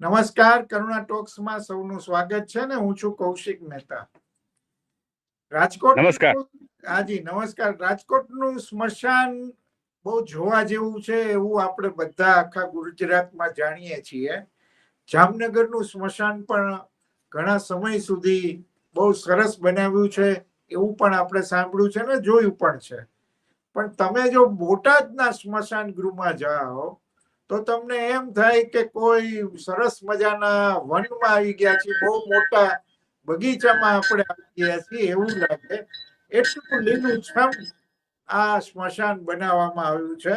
નમસ્કાર કરુણા ટોક્સમાં સૌનું સ્વાગત છે ને હું છું કૌશિક મહેતા. રાજકોટ નમસ્કાર. હાજી નમસ્કાર. રાજકોટનું સ્મશાન બહુ જોવા જેવું છે એવું આપણે બધા આખા ગુજરાતમાં જાણીએ છીએ. જામનગરનું સ્મશાન પણ ઘણા સમય સુધી બહુ સરસ બનાવ્યું છે એવું પણ આપણે સાંભળ્યું છે ને જોયું પણ છે. પણ તમે જો બોટાદના સ્મશાન ગૃહમાં જાઓ તો તમને એમ થાય કે કોઈ સરસ મજાના વનમાં આવી ગયા છે, બહુ મોટા બગીચામાં આપણે આવી ગયા છીએ એવું લાગે. એટલું લીલું છમ આ સ્મશાન બનાવવામાં આવ્યું છે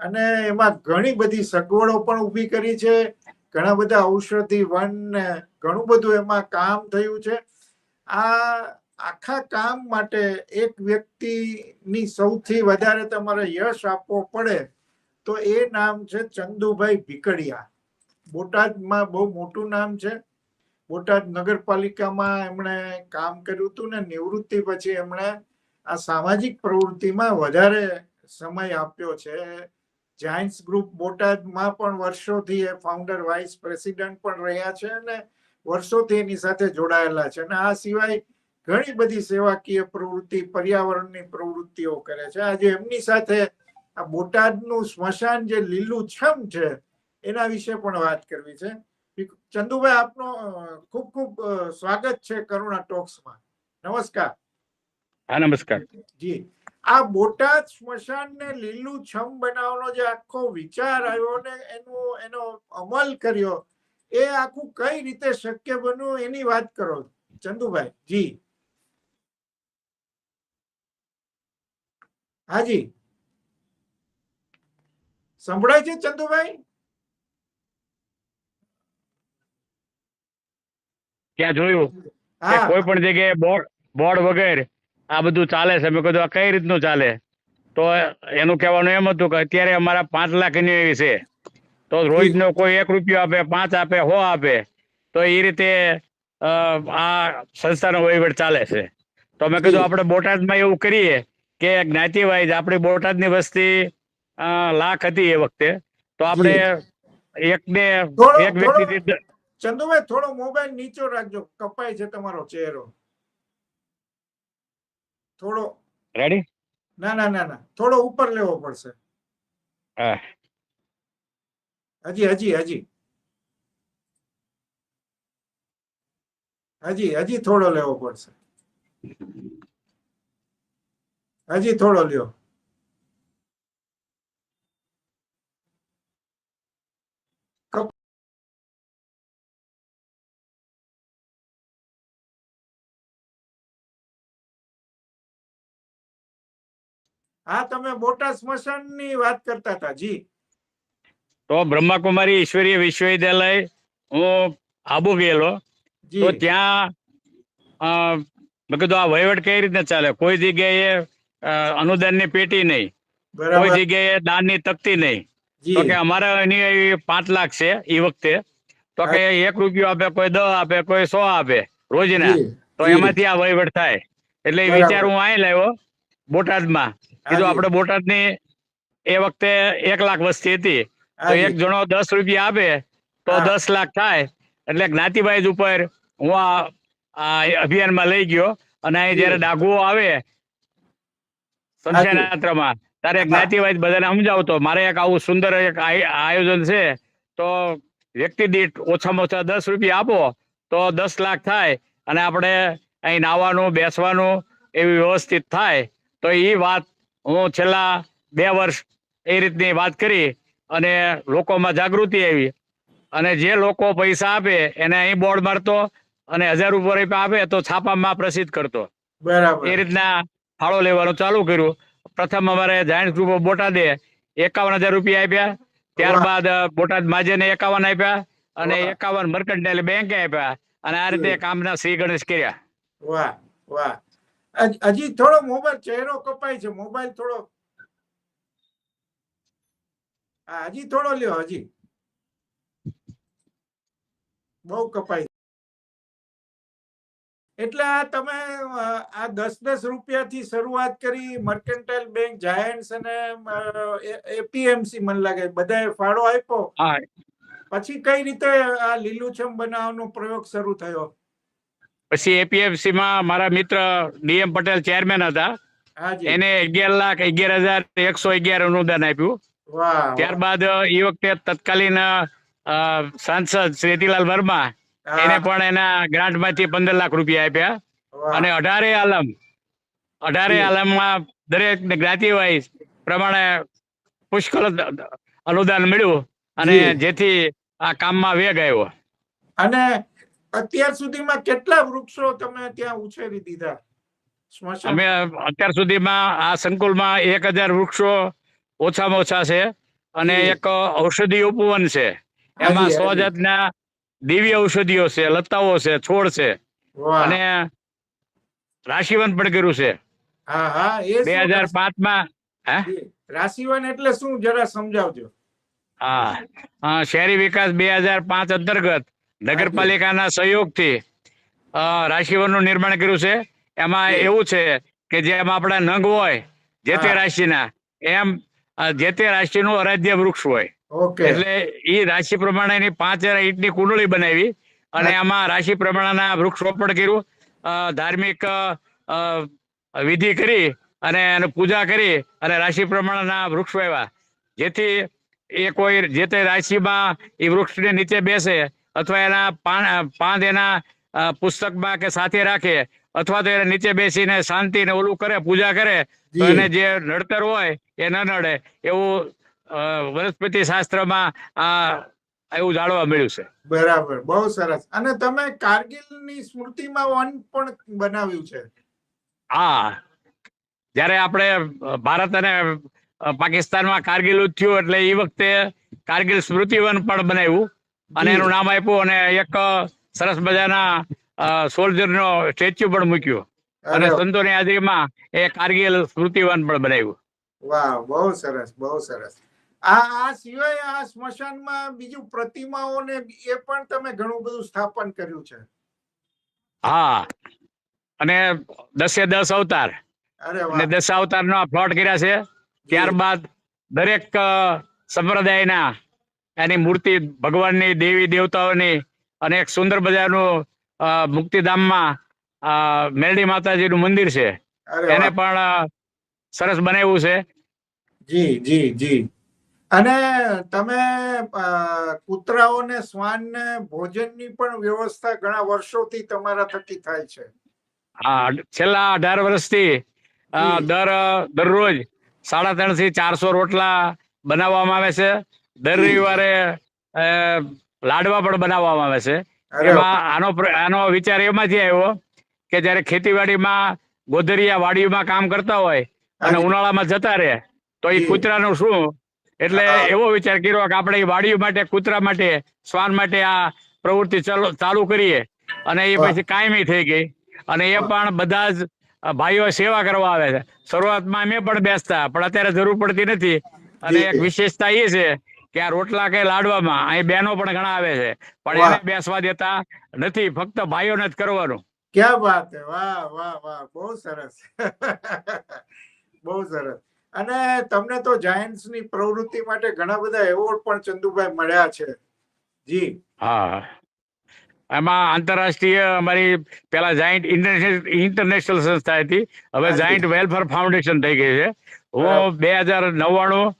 અને એમાં ઘણી બધી સગવડો પણ ઊભી કરી છે. ઘણા બધા ઔષધિ, વન, ઘણું બધું એમાં કામ થયું છે. આ આખા કામ માટે એક વ્યક્તિની સૌથી વધારે તમારે યશ આપવો પડે તો એ નામ છે ચંદુભાઈ ભીકડિયા. બોટાદમાં બહુ મોટું નામ છે. બોટાદ નગરપાલિકામાં એમણે કામ કર્યું હતું ને નિવૃત્તિ પછી એમણે આ સામાજિક પ્રવૃત્તિમાં વધારે સમય આપ્યો છે. જાયન્ટ્સ ગ્રુપ બોટાદમાં પણ વર્ષોથી એ ફાઉન્ડર વાઇસ પ્રેસિડેન્ટ પણ રહ્યા છે અને વર્ષોથી એની સાથે જોડાયેલા છે. અને આ સિવાય ઘણી બધી સેવાકીય પ્રવૃત્તિ, પર્યાવરણની પ્રવૃત્તિઓ કરે છે. આજે એમની સાથે આ બોટાદનું સ્મશાન જે લીલું છમ છે એના વિશે પણ વાત કરવી છે. ચંદુભાઈ આપનો ખૂબ ખૂબ સ્વાગત છે કરુણા ટોક્સમાં. નમસ્કાર. હા નમસ્કાર. જી. આ બોટાદ સ્મશાનને લીલું છમ બનાવવાનો જે આખો વિચાર આવ્યો ને એનો એનો અમલ કર્યો એ આખું કઈ રીતે શક્ય બન્યું એની વાત કરો ચંદુભાઈ. જી. હાજી સંભળાય છે ચંદુભાઈ? ત્યાં જોયું? કોઈ પણ જગ્યાએ બોર્ડ બોર્ડ વગર આ બધું ચાલે છે. મેં કીધું આ કઈ રીતનું ચાલે? તો એનું કહેવાનું એમ હતું કે અત્યારે અમારા પાંચ લાખની એવી છે. તો રોજનો કોઈ એક રૂપિયો આપે પાંચ આપે હો આપે. તો એ રીતે આ સંસ્થાનો વહીવટ ચાલે છે. તો મેં કીધું. આપણે બોટાદમાં એવું કરીએ કે જ્ઞાતિ વાઇઝ આપણી બોટાદની વસ્તી લાખ હતી એ વખતે. તો આપણે એકને એક વ્યક્તિ ચંદુભાઈ થોડો મોબાઈલ નીચો રાખજો. કપાય છે તમારો ચહેરો. થોડો રેડી ના ના ના ના. થોડો ઉપર લેવો પડશે. હા. હજી હજી હજી. હજી હજી થોડો લેવો પડશે. હજી થોડો લ્યો. હા તમે બોટાદ સ્મશાનની વાત કરતા હતા જી. તો બ્રહ્માકુમારી ઈશ્વરીય વિશ્વવિદ્યાલય હું આબુ ગયેલો. તો ત્યાં મેં કીધું આ વહીવટ કઈ રીતે ચાલે? કોઈ જગ્યાએ અનુદાનની પેટી નહીં. કોઈ જગ્યાએ દાનની તકતી નહીં. તો કે અમારે એની પાંચ લાખ છે એ વખતે. તો કે એક રૂપિયો આપે કોઈ દસ આપે કોઈ સો આપે રોજના. તો એમાંથી આ વહીવટ થાય. એટલે વિચાર હું અહીં લાવ્યો બોટાદમાં. કીધું હાજી, આપણે બોટાદની એ વખતે એક લાખ વસ્તી હતી. તો એક જણો દસ રૂપિયા આપે તો દસ લાખ થાય. એટલે જ્ઞાતિભાઈ ઉપર હું આ અભિયાનમાં લઈ ગયો. અને અહીં જયારે જી. ડાઘુઓ આવે સંશયનાત્રમાં ત્યારે હા. જ્ઞાતિવાઈ બધાને સમજાવતો મારે એક આવું સુંદર એક આય- આયોજન છે. તો વ્યક્તિ દીઠ ઓછામાં ઓછા દસ રૂપિયા આપો તો દસ લાખ થાય. અને આપણે અહીં નાવાનું બેસવાનું એવી વ્યવસ્થિત થાય. તો એ વાત હું છેલ્લા બે વર્ષ એ રીતની વાત કરી અને લોકોમાં જાગૃતિ આવી. અને જે લોકો પૈસા આપે એને અહીં બોર્ડ મારતો અને હજાર રૂપિયા આપે તો છાપામાં પ્રસિદ્ધ કરતો. બરાબર. એ રીતના ફાળો લેવાનું ચાલુ કર્યું. પ્રથમ અમારે જાયન્ટ ગ્રુપ ઓફ બોટાદે એકાવન હજાર રૂપિયા આપ્યા. ત્યારબાદ બોટાદ માજેને એકાવન આપ્યા અને એકાવન મર્કન્ટાઇલ બેંકે આપ્યા. અને આ રીતે. કામના શ્રી ગણેશ કર્યા. વાહ વાહ. હજ- થોડો મોબાઈલ ચહેરો કપાય છે મોબાઈલ થોડો. હજી થોડો લ્યો હજી. બહુ કપાય. એટલે આ તમે આ દસ દસ રૂપિયાથી શરૂઆત કરી મર્કેન્ટાઇલ બેંક જાયન્ટ્સ અને એપીએમસી મને લાગે બધાએ ફાળો આપ્યો? પછી કઈ રીતે આ લીલુંછમ બનાવવાનો પ્રયોગ શરૂ થયો? પછી એપીએફસી માં મારા મિત્ર ડીએમ પટેલ ચેરમેન હતા. એને અગિયાર લાખ અગિયાર હજાર એકસો અગિયાર અનુદાન આપ્યું. ત્યારબાદ એ વખતે તત્કાલીન સાંસદ શ્રેતીલાલ વર્મા એને પણ એના ગ્રાન્ટમાંથી પંદર લાખ રૂપિયા આપ્યા. અને અઢારે આલમ અઢારે આલમ આલમમાં દરેક જ્ઞાતિ વાઇઝ પ્રમાણે પુષ્કળ અનુદાન મળ્યું અને જેથી આ કામમાં વેગ આવ્યો. અને અત્યાર સુધીમાં કેટલા વૃક્ષો તમે ત્યાં ઉછેરી દીધા? અમે અત્યાર સુધીમાં આ સંકુલમાં એક હજાર વૃક્ષો ઓછામાં ઓછા છે અને એક ઔષધિ ઉપવન છે. એમાં સો જાતના દિવ્ય ઔષધિઓ છે લતાઓ છે છોડ છે. અને રાશિવન પણ કર્યું છે. બે હજાર પાંચમાં રાશિ- રાશિવન એટલે શું? જરા સમજાવજો. હા શહેરી વિકાસ બે હજાર પાંચ અંતર્ગત નગરપાલિકાના સહયોગથી રાશિવનનું નિર્માણ કર્યું છે. એમાં એવું છે કે જેમ આપણા નંગ હોય જે તે. રાશિના એમ જે તે રાશિનું અરાધ્ય વૃક્ષ હોય. એટલે એ રાશિ પ્રમાણેની પાંચ ઈંટની કુંડળી બનાવી અને એમાં આમાં રાશિ પ્રમાણેના વૃક્ષ રોપણ કર્યું ધાર્મિક વિધિ કરી અને એની પૂજા કરી અને રાશિ પ્રમાણેના વૃક્ષ વાવ્યા. જેથી એ કોઈ જે તે રાશિમાં એ વૃક્ષને નીચે બેસે અથવા એના પાન પાંદ એના પુસ્તકમાં કે સાથે રાખે અથવા તો એને નીચે બેસીને શાંતિને ઓલું કરે પૂજા કરે તો એને જે નડતર હોય એ ન નડે. એવું વનસ્પતિ શાસ્ત્રમાં આ એવું જાણવા મળ્યું છે. બરાબર. બહુ સરસ. અને તમે કારગિલની સ્મૃતિમાં વન પણ બનાવ્યું છે? હા. જ્યારે આપણે ભારત અને પાકિસ્તાનમાં કારગિલ થયું એટલે એ વખતે કારગિલ સ્મૃતિવન પણ બનાવ્યું. અને એનું નામ આપ્યું અને એક સરસ મજાના સોલ્જરનો સ્ટેચ્યુ પણ મૂક્યું. અને સંતોની હાજરીમાં એ કારગિલ સ્મૃતિવન પણ બનાવ્યું. વાહ બહુ સરસ બહુ સરસ. આ આ સિવાય આ સ્મશાનમાં બીજું પ્રતિમાઓને એ પણ તમે ઘણું બધું સ્થાપન કર્યું છે? હા. અને દસે દસ અવતાર. અને દસ અવતાર નો પ્લોટ કર્યા છે. ત્યારબાદ દરેક સંપ્રદાયના એની મૂર્તિ ભગવાનની દેવી દેવતાઓની અને એક સુંદર મજાનું મુક્તિધામમાં મેરડી માતાજીનું મંદિર છે. એને પણ સરસ બનાવ્યું છે. જી જી જી. અને તમે કૂતરાઓને શ્વાનને ભોજનની પણ વ્યવસ્થા ઘણા વર્ષોથી તમારા થકી થાય છે. હા છેલ્લા અઢાર વર્ષથી દર દરરોજ સાડા ત્રણથી ચારસો રોટલા બનાવવામાં આવે છે. દર રવિવારે લાડવા પણ બનાવવામાં આવે છે. એમાં આનો આનો વિચાર એમાંથી આવ્યો કે જ્યારે ખેતીવાડીમાં ગોધરિયા વાડીમાં કામ કરતા હોય અને ઉનાળામાં જતા રહે તો એ કૂતરાનું શું? એટલે એવો વિચાર કર્યો કે આપણે વાડીઓ માટે કૂતરા માટે શ્વાન માટે આ પ્રવૃત્તિ ચાલુ ચાલુ કરીએ. અને એ પછી કાયમી થઈ ગઈ. અને એ પણ બધા જ ભાઈઓ સેવા કરવા આવે છે. શરૂઆતમાં અમે પણ બેસતા પણ અત્યારે જરૂર પડતી નથી. અને એક વિશેષતા એ છે કે આ રોટલા કે લાડવામાં? અહીં બહેનો પણ ઘણા આવે છે. પણ એને બેસવા દેતા નથી. ફક્ત ભાઈઓને જ કરવાનું. ક્યાં વાત હે? વાહ વાહ વાહ. બહુ સરસ. બહુ સરસ. અને તમને તો જાયન્ટ્સની પ્રવૃત્તિ માટે ઘણા બધા એવોર્ડ પણ ચંદુભાઈ મળ્યા છે. જી. હા. એમાં આંતરરાષ્ટ્રીય અમારી પેલા જાયન્ટ ઇન્ટરનેશનલ સંસ્થા હતી. હવે જાયન્ટ વેલફેર ફાઉન્ડેશન થઈ ગઈ છે. હું બે હજાર નવ્વાણું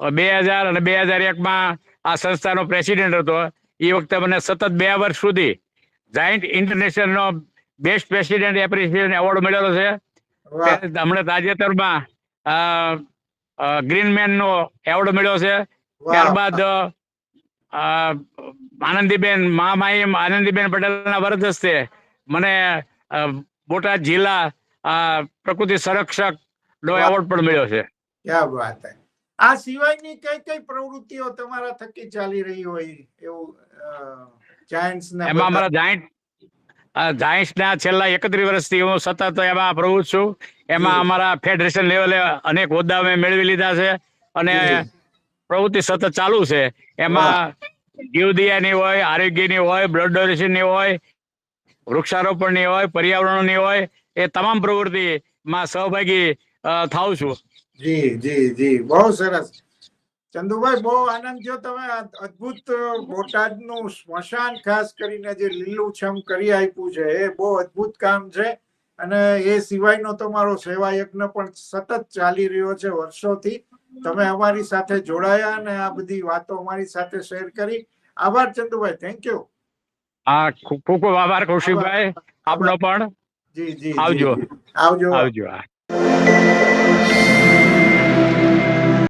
બે હજાર અને બે હજાર એકમાં આ સંસ્થાનો પ્રેસિડેન્ટ હતો. એ વખતે મને સતત બે વર્ષ સુધી જાઇન્ટ ઇન્ટરનેશનલનો બેસ્ટ પ્રેસિડેન્ટ એપ્રિસિએશન એવોર્ડ મળેલો છે. હમણાં તાજેતરમાં ગ્રીનમેનનો એવોર્ડ મળ્યો છે. ત્યારબાદ આનંદીબેન મહામાહિમ આનંદીબેન પટેલના વરદ હસ્તે મને બોટાદ જિલ્લા પ્રકૃતિ સંરક્ષક નો એવોર્ડ પણ મળ્યો છે. ક્યાં વાત આ સિવાયની કઈ કઈ પ્રવૃત્તિઓ તમારા થકી ચાલી રહી હોય એવું જાયન્ટ્સ ને એમાં અમારા જાયન્ટ જાયન્ટ્સના છેલ્લા એકત્રીસ વર્ષથી હું સતત એમાં પ્રવૃત્ત છું. એમાં અમારા ફેડરેશન લેવલે અનેક હોદ્દા મેં મેળવી લીધા છે અને પ્રવૃત્તિ સતત ચાલુ છે. એમાં જીવદિયાની હોય આરોગ્યની હોય બ્લડ ડોનેશનની હોય વૃક્ષારોપણની હોય પર્યાવરણની હોય એ તમામ પ્રવૃત્તિમાં સહભાગી થાઉં છું. જી જી જી. બહુ સરસ. ચંદુભાઈ બહુ આનંદ થયો તમે અદભુત બોટાદનું સ્મશાન ખાસ કરીને જે લીલુંછમ કરી આપ્યું છે એ બહુ અદભુત કામ છે. અને એ સિવાયનો તમારો સેવા યજ્ઞ પણ સતત ચાલી રહ્યો છે વર્ષોથી. તમે અમારી સાથે જોડાયા અને આ બધી વાતો અમારી સાથે શેર કરી. આભાર ચંદુભાઈ થેન્ક યુ હા ખૂબ ખૂબ આભાર કૌશિકભાઈ. આપનો પણ. જી જી આવજો. આવજો. આવજો